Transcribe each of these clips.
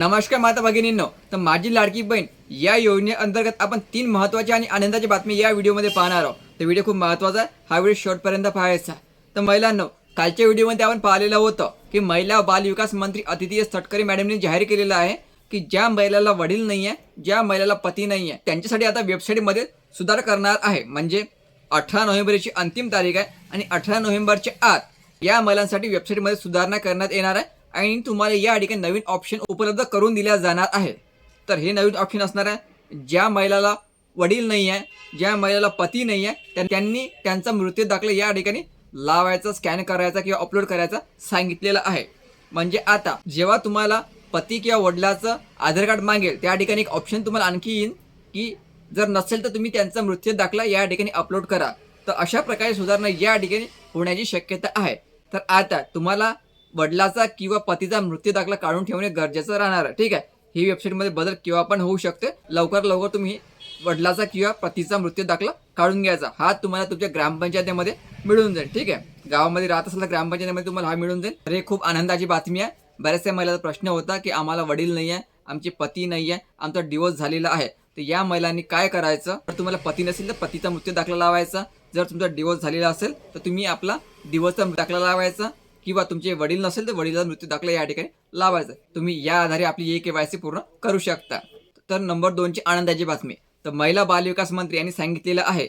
नमस्कार माता भगिनींनो. तर माझी लाडकी बहीण या योजनेअंतर्गत आपण तीन महत्त्वाची आणि आनंदाची बातमी या व्हिडिओमध्ये पाहणार आहोत. तर व्हिडिओ खूप महत्त्वाचा आहे. हा व्हिडिओ शेवटपर्यंत पाहायचा तर महिलांनो कालच्या व्हिडिओमध्ये आपण पाहिलेलं होतं की महिला बाल विकास मंत्री अतिथी तटकरे मॅडमने जाहीर केलेलं आहे की ज्या महिलाला वडील नाही आहे ज्या महिलाला पती नाही आहे त्यांच्यासाठी आता वेबसाईटमध्ये सुधार करणार आहे. म्हणजे अठरा नोव्हेंबरची अंतिम तारीख आहे आणि अठरा नोव्हेंबरच्या आत या महिलांसाठी वेबसाईटमध्ये सुधारणा करण्यात येणार आहे. आणि तुम्हाला या ठिकाणी नवीन ऑप्शन उपलब्ध करून दिल्या जाणार आहे. तर हे नवीन ऑप्शन असणार आहे ज्या महिलाला वडील नाही आहे ज्या महिलाला पती नाही आहे त्यांनी त्यांचा मृत्यू दाखला या ठिकाणी लावायचा स्कॅन करायचा किंवा अपलोड करायचा सांगितलेलं आहे. म्हणजे आता जेव्हा तुम्हाला पती किंवा वडिलाचं आधार कार्ड मागेल त्या ठिकाणी एक ऑप्शन तुम्हाला आणखी येईल की जर नसेल तर तुम्ही त्यांचा मृत्यू दाखला या ठिकाणी अपलोड करा. तर अशा प्रकारे सुधारणा या ठिकाणी होण्याची शक्यता आहे. तर आता तुम्हाला वडिलाचा किंवा पतीचा मृत्यू दाखला काढून ठेवणे गरजेचं राहणार. आहे ठीक आहे? ही वेबसाईटमध्ये बदल केव्हा पण होऊ शकते. लवकर लवकर तुम्ही वडिलाचा किंवा पतीचा मृत्यू दाखला काढून घ्यायचा. हा तुम्हाला तुमच्या ग्रामपंचायतीमध्ये मिळून जाईल. ठीक आहे? गावामध्ये राहत असेल तर ग्रामपंचायतीमध्ये तुम्हाला हा मिळून जाईल. तर हे खूप आनंदाची बातमी आहे. बऱ्याचशा महिलाचा प्रश्न होता की आम्हाला वडील नाही आहे आमचे पती नाही आहे आमचा डिवोर्स झालेला आहे. तर या महिलांनी काय करायचं? जर तुम्हाला पती नसेल तर पतीचा मृत्यू दाखला लावायचा. जर तुमचा डिवोर्स झालेला असेल तर तुम्ही आपला डिवोर्सचा दाखला लावायचा. किंवा तुमचे वडील नसेल तर वडिलाचा मृत्यू दाखला या ठिकाणी लावायचा तुम्ही या आधारे आपली ए के वाय सी पूर्ण करू शकता. तर नंबर दोनची आनंदाची बातमी. तर महिला बालविकास मंत्री यांनी सांगितलेलं आहे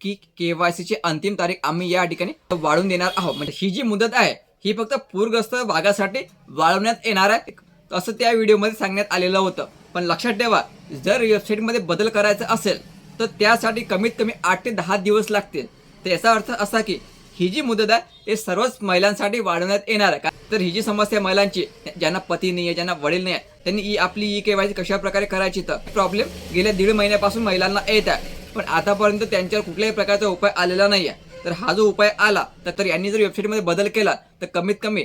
की के वाय सीची अंतिम तारीख आम्ही या ठिकाणी वाढवून देणार आहोत. म्हणजे ही जी मुदत आहे ही फक्त पूरग्रस्त भागासाठी वाढवण्यात येणार आहे. असं त्या व्हिडिओमध्ये सांगण्यात आलेलं होतं. पण लक्षात ठेवा जर वेबसाईटमध्ये बदल करायचा असेल तर त्यासाठी कमीत कमी आठ ते दहा दिवस लागतील. तर याचा अर्थ असा की ही जी मुदत आहे हे सर्वच महिलांसाठी वाढवण्यात येणार आहे. का तर ही जी समस्या महिलांची ज्यांना पती नाही आहे ज्यांना वडील नाही आहे त्यांनी ई आपली ई के वाय कशा प्रकारे करायची तर प्रॉब्लेम गेल्या दीड महिन्यापासून महिलांना येत आहे. पण आतापर्यंत त्यांच्यावर कुठल्याही प्रकारचा उपाय आलेला नाही आहे तर हा जो उपाय आला तर तर यांनी जर वेबसाईटमध्ये बदल केला तर कमीत कमी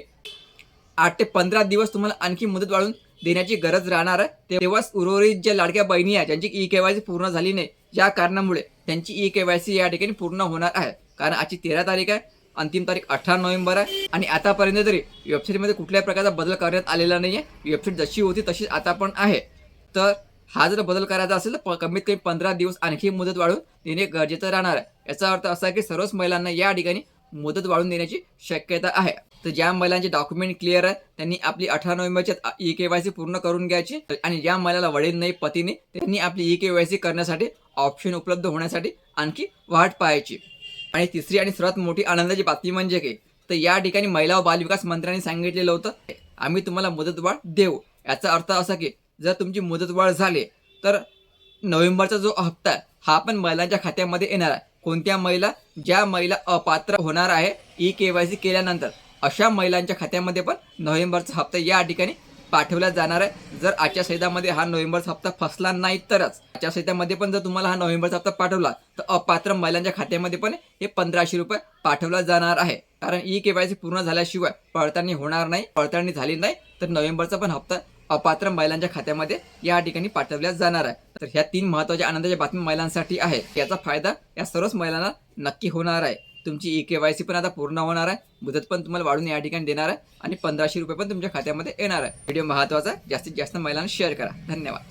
आठ ते पंधरा दिवस तुम्हाला आणखी मुदत वाढवून देण्याची गरज राहणार आहे. तेव्हाच उर्वरित ज्या लाडक्या बहिणी आहेत ज्यांची ई केवायसी पूर्ण झाली नाही या कारणामुळे त्यांची ई केवायसी या ठिकाणी पूर्ण होणार आहे. कारण आजची तेरा तारीख आहे अंतिम तारीख अठरा नोव्हेंबर आहे. आणि आतापर्यंत तरी वेबसाईटमध्ये कुठल्याही प्रकारचा बदल करण्यात आलेला नाही आहे वेबसाईट जशी होती तशीच आता पण आहे. तर हा जर बदल करायचा असेल तर कमीत कमी पंधरा दिवस आणखी मुदत वाढवून देणे गरजेचं राहणार आहे. याचा अर्थ असा आहे की सर्वच महिलांना या ठिकाणी मुदत वाढवून देण्याची शक्यता आहे. तर ज्या महिलांचे डॉक्युमेंट क्लिअर आहे त्यांनी आपली अठरा नोव्हेंबरच्या ई के वाय सी पूर्ण करून घ्यायची. आणि ज्या महिलाला वडील नाही पतीने त्यांनी आपली ई के वाय सी करण्यासाठी ऑप्शन उपलब्ध होण्यासाठी आणखी वाट पाहायची. आणि तिसरी आणि सर्वात मोठी आनंदाची बातमी म्हणजे की तर या ठिकाणी महिला व बालविकास मंत्र्यांनी सांगितलेलं होतं आम्ही तुम्हाला मुदतवाढ देऊ. याचा अर्थ असा की जर तुमची मुदतवाढ झाली तर नोव्हेंबरचा जो हप्ता आहे हा पण महिलांच्या खात्यामध्ये येणार आहे. कोणत्या महिला ज्या महिला अपात्र होणार आहे ई के वाय सी केल्यानंतर अशा महिलांच्या खात्यामध्ये पण नोव्हेंबरचा हप्ता या ठिकाणी पाठवल्या जाणार आहे. जर आचारसंहितामध्ये हा नोव्हेंबरचा हप्ता फसला नाही तरच आचारसंहितामध्ये पण जर तुम्हाला हा नोव्हेंबरचा हप्ता पाठवला तर अपात्र महिलांच्या खात्यामध्ये पण हे पंधराशे रुपये पाठवला जाणार आहे. कारण ई केवायसी पूर्ण झाल्याशिवाय पडताळणी होणार नाही पडताळणी झाली नाही तर नोव्हेंबरचा पण हप्ता अपात्र महिलांच्या खात्यामध्ये या ठिकाणी पाठवल्या जाणार आहे. तर ह्या तीन महत्त्वाच्या आनंदाच्या बातमी महिलांसाठी आहे. याचा फायदा या सर्वच महिलांना नक्की होणार आहे. तुमची ई के वाय सी पण आता पूर्ण होणार आहे. मुदत पण तुम्हाला वाढून या ठिकाणी देणार आहे. आणि पंधराशे रुपये पण तुमच्या खात्यामध्ये येणार आहे. व्हिडिओ महत्त्वाचा आहे. जास्तीत जास्त महिलांना शेअर करा. धन्यवाद.